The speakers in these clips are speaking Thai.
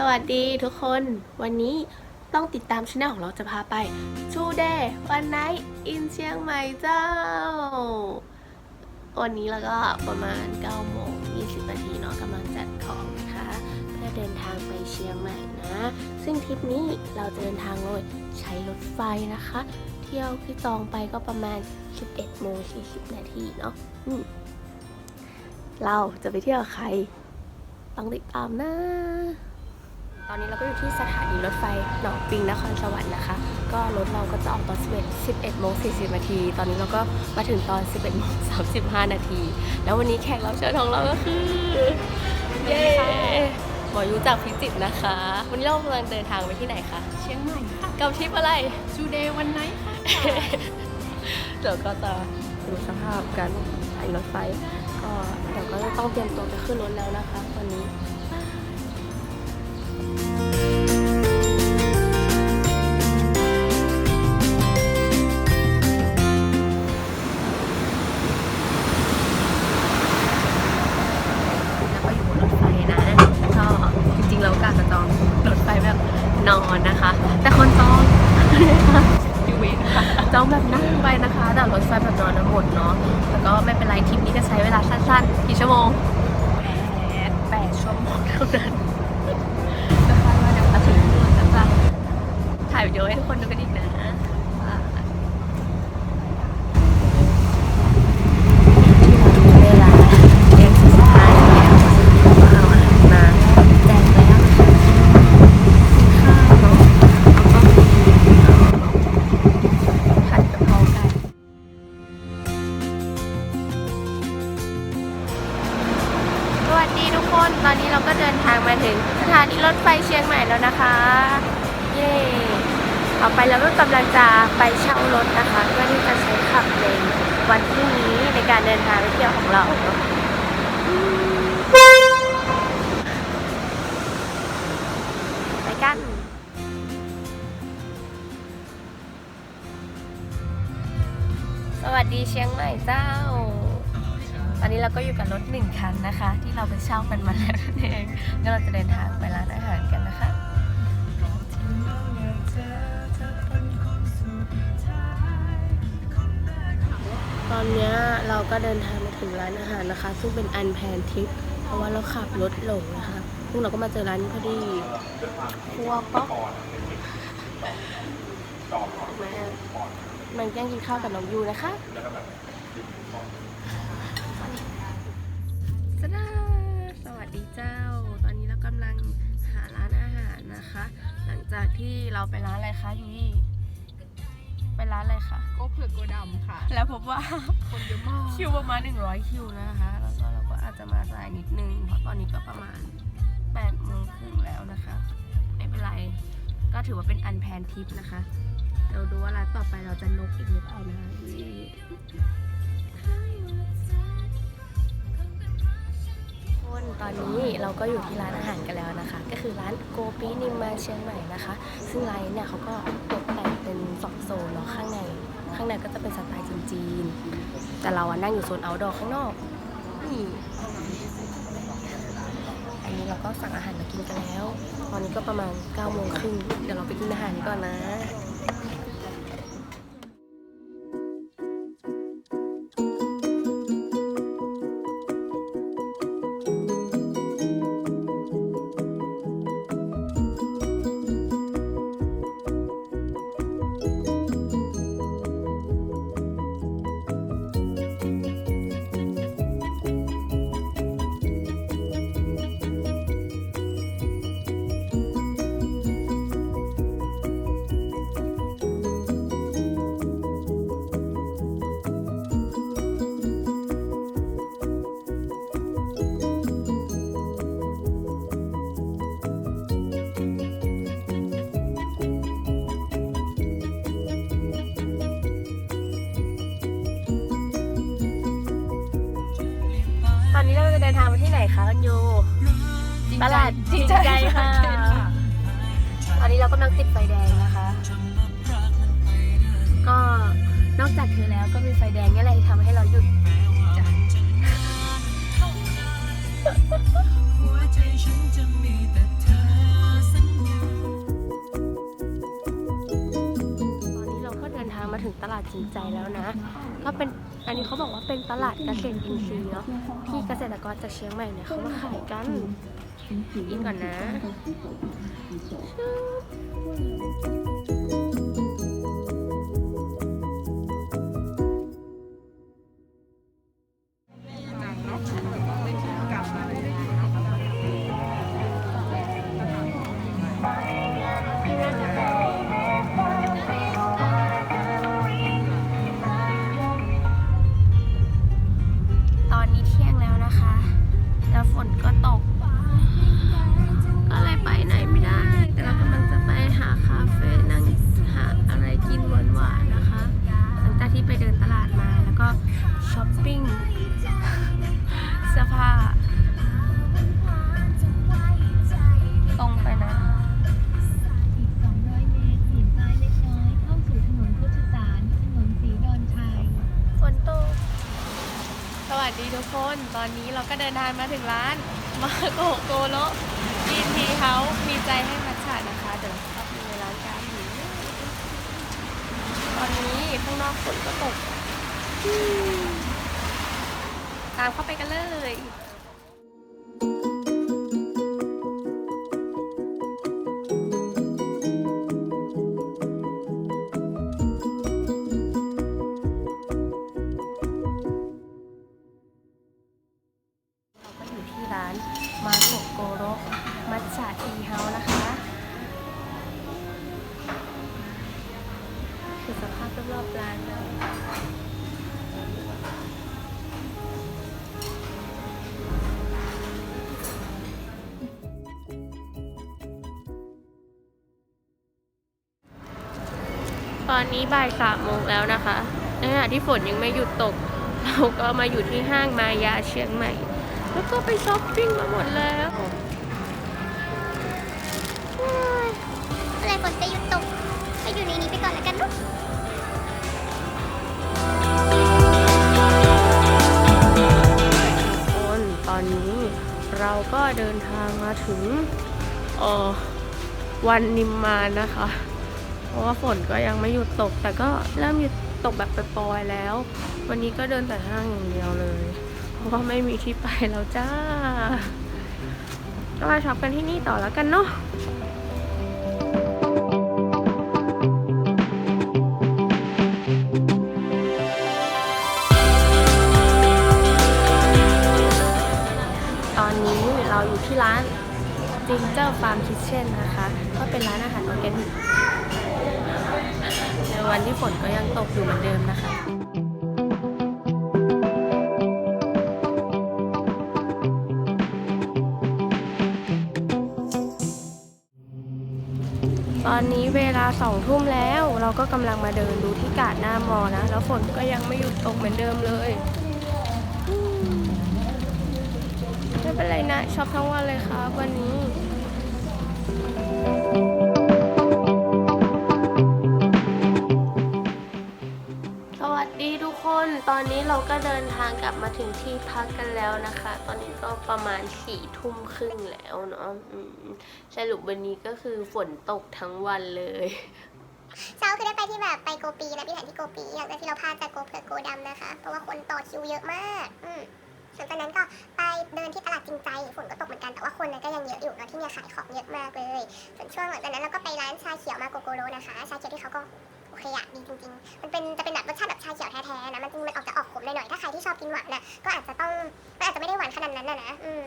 สวัสดีทุกคนวันนี้ต้องติดตามช anel ของเราจะพาไป Two Day One Night in เชียงใหม่เจ้า วันนี้เราก็ประมาณ9โมง20นาทีเนาะกำลังจัดของนะคะ เพื่อเดินทางไปเชียงใหม่นะ ซึ่งทริปนี้เราจะเดินทางโดยใช้รถไฟนะคะ เที่ยวที่จองไปก็ประมาณ 11โมง40นาทีเนาะเราจะไปเที่ยวใครต้องติดตามนะ ตอนนี้เราก็อยู่ที่สถานีรถไฟหนองปิงนครสวรรค์นะคะ ก็รถเราก็จะออกตอน 11 11โมง40นาที ตอนนี้เราก็มาถึงตอน 11โมง35 นาที แล้ววันนี้แขกรับเชิญของเราก็คือเย้หมอยุจากพิจิตรนะคะ วันนี้เรากำลังเดินทางไปที่ไหนคะ เชียงใหม่ค่ะ กับทริปอะไรชูเดย์วันไนท์ค่ะเดี๋ยวก็จะดูสภาพการถ่ายรถไฟ ก็เดี๋ยวก็ต้องเตรียมตัวไปขึ้นรถแล้วนะคะวันนี้ ถ่ายวิดีโอให้ทุกคนดูกันอีกนะ ไปเช่ารถนะคะเพื่อที่จะใช้ขับในวันพรุ่งนี้ในการเดินทางไปเที่ยวของเราเนอะไปกันสวัสดีเชียงใหม่เจ้า ตอนนี้เราก็อยู่กับรถหนึ่งคันนะคะ ที่เราไปเช่ากันมาแล้วนั่นเองงั้นเราจะเดินทางไปร้านอาหารกันนะคะ อนนี้เราก็เดินทางมาถึงร้านอาหารนะคะ ซึ่งเป็นอันแพนทิป เพราะว่าเราขับรถหลงนะคะซึ่งเราก็มาเจอร้านพอดีครัวป๊อกม่มันแกล้งกินข้าวกับน้องยูนะคะสดาสวัสดีเจ้า ตอนนี้เรากำลังหาร้านอาหารนะคะ หลังจากที่เราไปร้านอะไรคะยูยี่ ไปร้านอะไรคะโก็เผือกโกดำค่ะ แล้วพบว่าคนเยอะมากคิวประมาณ 100 คิวนะคะ แล้วก็เราก็อาจจะมาสายนิดนึง เพราะตอนนี้ก็ประมาณ8โมงครึ่งแล้วนะคะ ไม่เป็นไร ก็ถือว่าเป็นอันแพนทิปนะคะ เราดูว่าร้านต่อไปเราจะนกอีกหรือเปล่านะนี่คนตอนนี้เราก็อยู่ที่ร้านอาหารกันแล้วนะคะ ก็คือร้านโกปีนิมมาเชียงใหม่นะคะ ซึ่งร้านนี้เนี่ยเขาก็ตกแต่ง เป็นสองโซนเนาะข้างในข้างในก็จะเป็นสไตล์จีนๆแต่เราอะนั่งอยู่โซนเอาท์ดอร์ข้างนอกนี่อันนี้เราก็สั่งอาหารมากินกันแล้ว ตอนนี้ก็ประมาณ9โมงครึ่งเดี๋ยวเราไปกินอาหารก่อนนะ จัดดีใจค่ะ ตอนนี้เรากำลังติดไฟแดงนะคะ ก็นอกจากเธอแล้วก็มีไฟแดงนี่แหละที่ทำให้เราหยุดตอนนี้เราก็เดินทางมาถึงตลาดจินใจแล้วนะ ก็เป็นอันนี้เขาบอกว่าเป็นตลาดเกษตรอินทรีย์เนาะที่เกษตรกรจากเชียงใหม่เนี่ยเขามาขายกัน กินก่านมาถึงร้าน มาโกโกโลกินทีเขามีใจให้มัทฉะนะคะเดี๋ยวเราเข้าไปในร้านกันตอนนี้ข้างนอกฝนก็ตก ตามเข้าไปกันเลย อนนี้บ่ายสามโมงแล้วนะคะในขณะที่ฝนยังไม่หยุดตก เราก็มาอยู่ที่ห้างมายาเชียงใหม่ แล้วก็ไปช้อปปิ้งมาหมดแล้วอะไรฝนจะหยุดตกก็อยู่ในนี้ไปก่อนแล้วกันเนอะคนตอนนี้เราก็เดินทางมาถึงเออวันนิมมานนะคะเพ ราะว่าฝนก็ยังไม่หยุดตก แต่ก็เริ่มหยุดตกแบบปล่อยแล้ว วันนี้ก็เดินแต่ห้างอย่างเดียวเลย เพราะว่าไม่มีที่ไปแล้วจ้า ก็มาช็อปกันที่นี่ต่อแล้วกันเนาะตอนนี้เราอยู่ที่ร้าน Ginger Farm Kitchen นะคะ ก็เป็นร้านอาหารออร์แกนิก วันที่ฝนก็ยังตกอยู่เหมือนเดิมนะคะตอนนี้เวลาสองทุ่มแล้ว เราก็กำลังมาเดินดูที่กาดหน้ามอนะ แล้วฝนก็ยังไม่หยุดตกเหมือนเดิมเลยไม่เป็นไรนะช็อปทั้งวันเลยครับวันนี้ นตอนนี้เราก็เดินทางกลับมาถึงที่พักกันแล้วนะคะ ตอนนี้ก็ประมาณสี่ทุ่มครึ่งแล้วเนาะสรุปวันนี้ก็คือฝนตกทั้งวันเลยเช้าคือได้ไปที่แบบไปโกปีนะพี่แผนที่โกปีหลังจากที่เราพาจากโกเผือกโกดำนะคะ เพราะว่าคนต่อคิวเยอะมากอืมหลังจากนั้นก็ไปเดินที่ตลาดจริงใจฝนก็ตกเหมือนกันแต่ว่าคนนั้นก็ยังเยอะอยู่เนาะที่เนี่ยขายของเยอะมากเลยส่วนช่วงหลังจากนั้นเราก็ไปร้านชาเขียวมาโกโกโรนะคะ ชาเขียวที่เขาก็ เคอะดีจริงๆ มันเป็นจะเป็นแบบรสชาติแบบชาเขียวแท้ๆนะ มันจริงมันออกจะออกขมหน่อยๆ ถ้าใครที่ชอบกินหวานน่ะ ก็อาจจะต้องมันอาจจะไม่ได้หวานขนาดนั้นนะนะ อืม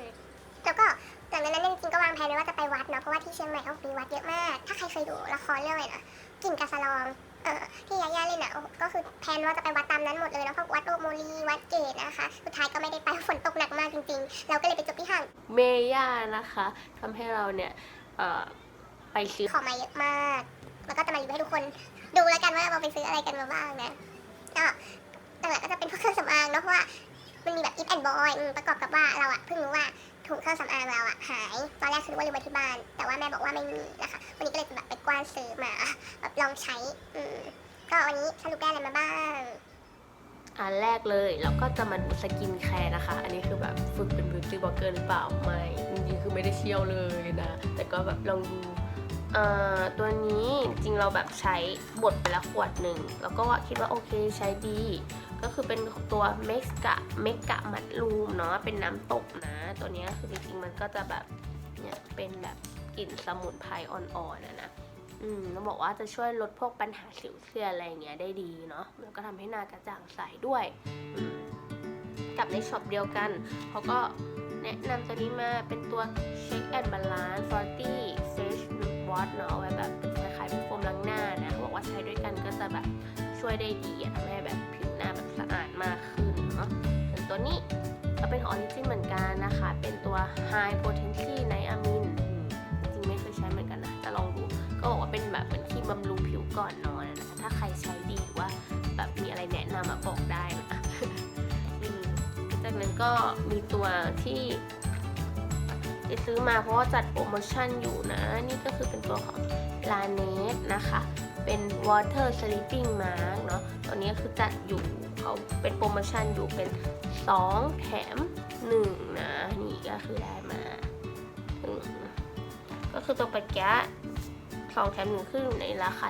แล้วก็หลังจากนั้นเนี่ยจริงๆ ก็วางแผนไว้ว่าจะไปวัดเนาะ เพราะว่าที่เชียงใหม่เขามีวัดเยอะมาก ถ้าใครเคยดูละครเรื่องอะไรนะกิ่งกาสะลอง เออที่ยาย่าเล่นอะ ก็คือแพลนว่าจะไปวัดตามนั้นหมดเลยแล้วพวกวัดโอโมลีวัดเกตนะคะ สุดท้ายก็ไม่ได้ไปฝนตกหนักมากจริงๆ เราก็เลยไปจบที่ห้างเมย่านะคะทำให้เราเนี่ย เอ่อไปซื้อของมาเยอะมาก แล้วก็จะมารีวิวให้ทุกคนดูแล้วกันว่าเราไปซื้ออะไรกันมาบ้างนะก็หลักๆก็จะเป็นพวกเครื่องสำอางเนาะเพราะว่ามันมีแบบอิฟแอนบอยประกอบกับว่าเราอะเพิ่งรู้ว่าถุงเครื่องสำอางเราอะหายตอนแรกคือรู้ว่าลืมไว้ที่บ้าน แต่ว่าแม่บอกว่าไม่มีนะคะวันนี้ก็เลยแบบไปกว้านซื้อมาแบบลองใช้อืมก็วันนี้สรุปได้อะไรมาบ้างอันแรกเลยเราก็จะมาดูสกินแคร์นะคะ อันนี้คือแบบฝึกเป็นบิวตี้บล็อกเกอร์หรือเปล่าไม่จริงๆคือไม่ได้เชี่ยวเลยนะ แต่ก็แบบลองดู ตัวนี้จริงๆเราแบบใช้บดไปละขวดหนึ่ง แล้วก็คิดว่าโอเคใช้ดี ก็คือเป็นตัวเมกกะเมกกะมัดรูมเนาะเป็นน้ำตกนะ ตัวนี้คือจริงๆมันก็จะแบบเนี่ยเป็นแบบกลิ่นสมุนไพรอ่อนๆนะนะอืมต้องบอกว่าจะช่วยลดพวกปัญหาสิวเซียอะไรเงี้ยได้ดีเนาะแล้วก็ทำให้หน้ากระจ่างใสด้วยกับในช็อปเดียวกันเขาก็แนะนำตัวนี้มาเป็นตัว Shake and Balance 40 Face Wash เนาะเอาไว้แบบคล้ายๆเป็นโฟมล้างหน้านะบอกว่าใช้ด้วยกันก็จะแบบช่วยได้ดีทำให้แบบผิวหน้าแบบสะอาดมากขึ้นเนาะส่วนตัวนี้ก็เป็นของออริจินเหมือนกันนะคะ เป็นตัว High Potency Niamin จริงไม่เคยใช้เหมือนกันนะ แต่ลองดูก็บอกว่าเป็นแบบเหมือนครีมบำรุงผิวก่อนนอนอะนะถ้าใครใช้ดีหรือว่าแบบมีอะไรแนะนำมาบอกได้นะอืมจากนั้นก็มีตัวที่ จะซื้อมาเพราะว่าจัดโปรโมชั่นอยู่นะ นี่ก็คือเป็นตัวของ l a n e t นะคะ เป็น Water Sleeping Mask เนาะตัวนี้คือจัดอยู่เขาเป็นโปรโมชั่นอยู่เป็น 2 แถม 1 นะ นี่ก็คือได้มาอืมก็คือตัวปะแกะสองแถมหนึ่งคืออยู่ในราคา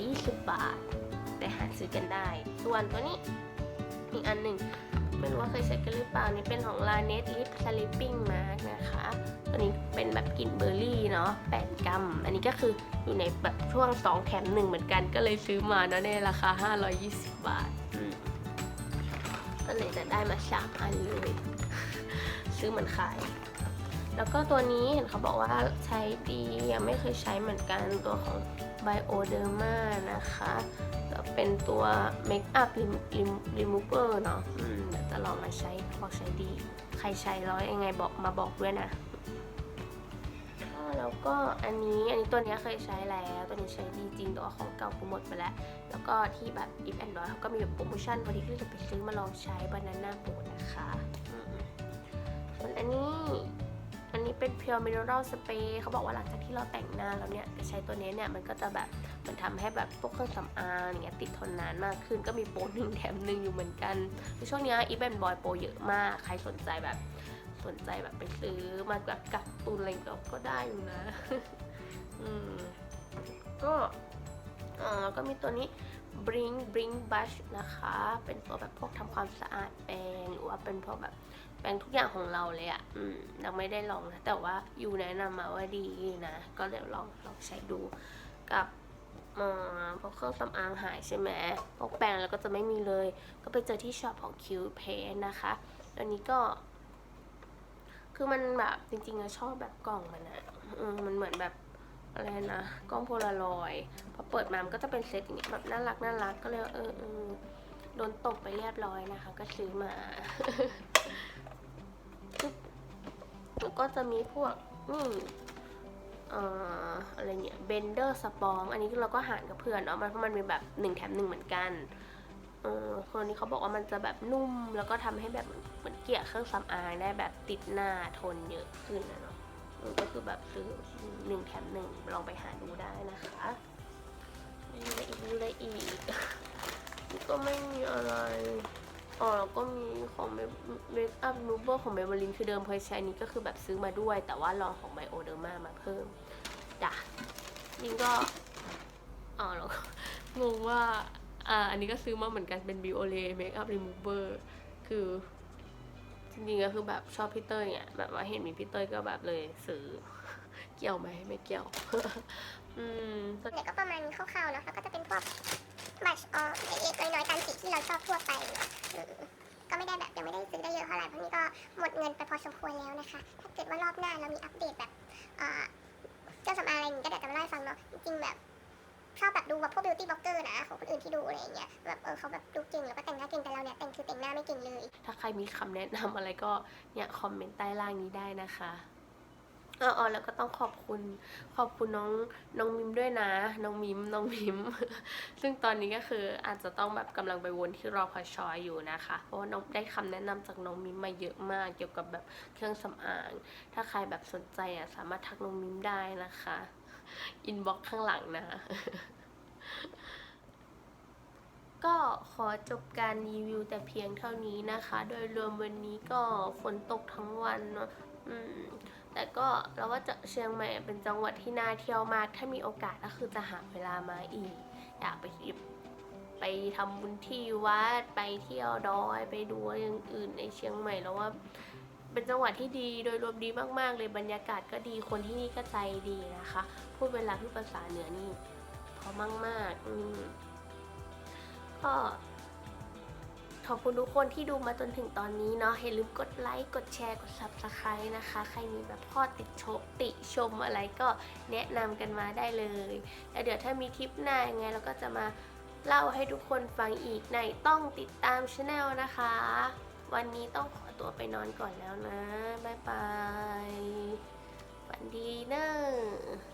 720 บาทแต่หาซื้อกันได้ ส่วนตัวนี้อีกอันหนึ่งไม่รู้ว่าเคยใช้กันหรือเปล่า นี่เป็นของ l a n e t Lip Sleeping Mask นะคะ ตัวนี้เป็นแบบกลิ่นเบอร์รี่เนาะ8กรัม อันนี้ก็คืออยู่ในแบบช่วง 2 แถม1เหมือนกันก็เลยซื้อมาเนาะในราคา 520 บาทอืมก็เลยจะได้มาสามอันเลย ซื้อเหมือนขาย แล้วก็ตัวนี้เห็นเขาบอกว่าใช้ดียังไม่เคยใช้เหมือนกันตัวของ Bioderma นะคะแล้วเป็นตัว Makeup Remover เนาะอืมเดี๋ยวจะลองมาใช้บอกใช้ดี ใครใช้แล้วยังไงบอกมาบอกด้วยนะก็ แล้วก็อันนี้อันนี้ตัวนี้เคยใช้แล้ว ตัวนี้ใช้ดีจริงแต่ว่าของเก่ากูหมดไปแล้ว แล้วก็ที่แบบ If and Dot เขาก็มีแบบโปรโมชั่นพอดีก็เลยไปซื้อมาลองใช้ Banana Boat นะคะส่วนอันนี้อันนี้เป็น Pure Mineral Spray เขาบอกว่าหลังจากที่เราแต่งหน้าแล้วเนี่ยใช้ตัวนี้เนี่ยมันก็จะแบบมันทำให้แบบพวกเครื่องสำอางอย่างเงี้ยติดทนนานมากขึ้นก็มีโปรหนึ่งแถมหนึ่งอยู่เหมือนกันคือช่วงเนี้อีแบนบอยโปรเยอะมาก ใครสนใจแบบ สนใจแบบไปซื้อมาแบบกักตุนอะไรก็ก็ได้อยู่นะ อืม ก็เออก็มีตัวนี้ Bring Bring Brush นะคะ เป็นตัวแบบพวกทำความสะอาดแปรงหรือว่าเป็นพวกแบบแปรงทุกอย่างของเราเลยอะ่ะ อืมยังไม่ได้ลองนะ แต่ว่าอยู่แนะนำมาว่าดีนะ ก็เดี๋ยวลองลองใช้ดูกับเอ่อพวกเครื่องสำอางหายใช่ไหมพวกแปรงแล้วก็จะไม่มีเลย ก็ไปเจอที่ช็อปของ Q p a n นะคะอันนี้ก็ คือมันแบบจริงๆอะชอบแบบกล่องมันอะมันเหมือนแบบอะไรนะกล้องโพลารอยด์พอเปิดมามันก็จะเป็นเซตอย่างเงี้ยแบบน่ารักน่ารักก็เลยว่าเออเออโดนตกไปเรียบร้อยนะคะ ก็ซื้อมาแล้วก็จะมีพวกนี่เอ่ออะไรเนี่ยเบนเดอร์สปอง อันนี้เราก็หารกับเพื่อนเนาะมันเพราะมันมีแบบ1แถม1เหมือนกัน เออคนนี้เขาบอกว่ามันจะแบบนุ่ม แล้วก็ทำให้แบบเหมือนเกลี่ยเครื่องสำอางได้แบบติดหน้าทนเยอะขึ้นนะเนาะก็คือแบบซื้อหนึ่งแถมหนึ่งลองไปหาดูได้นะคะมีอะไรอีกมีอะไรอีกก็ไม่มีอะไรอ๋อแล้วก็มีของเมคอัพนูเบอร์ของเมเบลินคือเดิมเคยใช้อันนี้ก็คือแบบซื้อมาด้วย แต่ว่าลองของไบโอเดอร์มามาเพิ่มจ้ะนี่ก็อ๋อแล้วก็งงว่า อ่าอันนี้ก็ซื้อมาเหมือนกันเป็นบิโอเลเมคอัพรีมูเวอร์คือจริงๆก็คือแบบชอบพี่เต้ยเนี่ยแบบว่าเห็นมีพี่เต้ยก็แบบเลยซื้อเกี่ยวไหมไม่เกี่ยว อืมเนี่ยก็ประมาณนี้คร่าวๆเนาะแล้วก็จะเป็นพวกบัชออเล็กๆน้อยๆตามสีที่เราชอบทั่วไปเนาะก็ไม่ได้แบบยังไม่ได้ซื้อได้เยอะเท่าไหร่เพราะนี่ก็หมดเงินไปพอสมควรแล้วนะคะ ถ้าเกิดว่ารอบหน้าเรามีอัปเดตแบบเอ่อเครื่องสำอางอะไรอย่างงี้ก็เดี๋ยวจะมาเล่ ดูแบบพวกบิวตี้บล็อกเกอร์นะของคนอื่นที่ดูอะไรอย่างเงี้ยแบบเออเขาแบบดูเก่งแล้วก็แต่งหน้าเก่งแต่เราเนี่ยแต่งคือแต่งหน้าไม่เก่งเลย ถ้าใครมีคำแนะนำอะไรก็เนี่ยคอมเมนต์ใต้ล่างนี้ได้นะคะเอออแล้วก็ต้องขอบคุณขอบคุณน้องน้องมิมด้วยนะ น้องมิมน้องมิม ซึ่งตอนนี้ก็คืออาจจะต้องแบบกำลังไปวนที่รอพชออยู่นะคะ เพราะว่าน้องได้คำแนะนำจากน้องมิมมาเยอะมากเกี่ยวกับแบบเครื่องสำอาง ถ้าใครแบบสนใจอะสามารถทักน้องมิมได้นะคะ อินบ็อกข้างหลังนะ ก็ขอจบการรีวิวแต่เพียงเท่านี้นะคะ โดยรวมวันนี้ก็ฝนตกทั้งวันเนาะแต่ก็เราว่าจะเชียงใหม่เป็นจังหวัดที่น่าเที่ยวมาก ถ้ามีโอกาสก็คือจะหาเวลามาอีก อยากไปไปทำบุญที่วัดไปเที่ยวดอยไปดูอย่างอื่นในเชียงใหม่แล้วว่าเป็นจังหวัดที่ดีโดยรวมดีมากๆ เลยบรรยากาศก็ดีคนที่นี่ก็ใจดีนะคะ พูดเวลาพูดภาษาเหนือนี่เพราะมากๆอืม ก็ขอบคุณทุกคนที่ดูมาจนถึงตอนนี้เนาะอย่าลืมกดไลค์ กดแชร์ กด subscribe นะคะ ใครมีแบบข้อติดชมติชมอะไรก็แนะนำกันมาได้เลย แล้วเดี๋ยวถ้ามีคลิปหน้ายังไงเราก็จะมาเล่าให้ทุกคนฟังอีกในต้องติดตามช anel นะคะ วันนี้ต้องขอตัวไปนอนก่อนแล้วนะ บ๊ายบาย ฝันดีเนอะ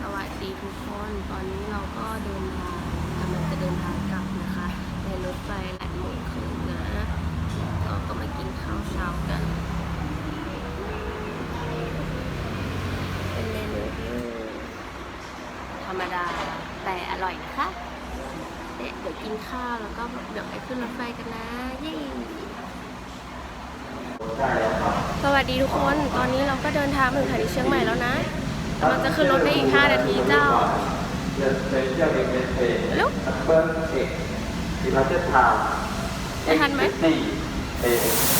สวัส ดีทุกคน ตอนนี้เราก็เดินทางกำลังจะเดินทางกลับนะคะในรถไฟหลายโมงครึ่งนะเราก็มากินข้าวเช้ากัน เป็นเมนูที่ธรรมดาแต่อร่อยนะคะเดี๋ยวเดี๋ยวกินข้าวแล้วก็เดี๋ยวไปขึ้นรถไฟกันนะเย้สวัสดีทุกคน ตอนนี้เราก็เดินทางมาถึงสถานีเชียงใหม่แล้วนะ กำลังจะขึ้นรถได้อีก 5 นาทีเจ้า Hello? Urban X Departure Time จะทันไหม4 AM ต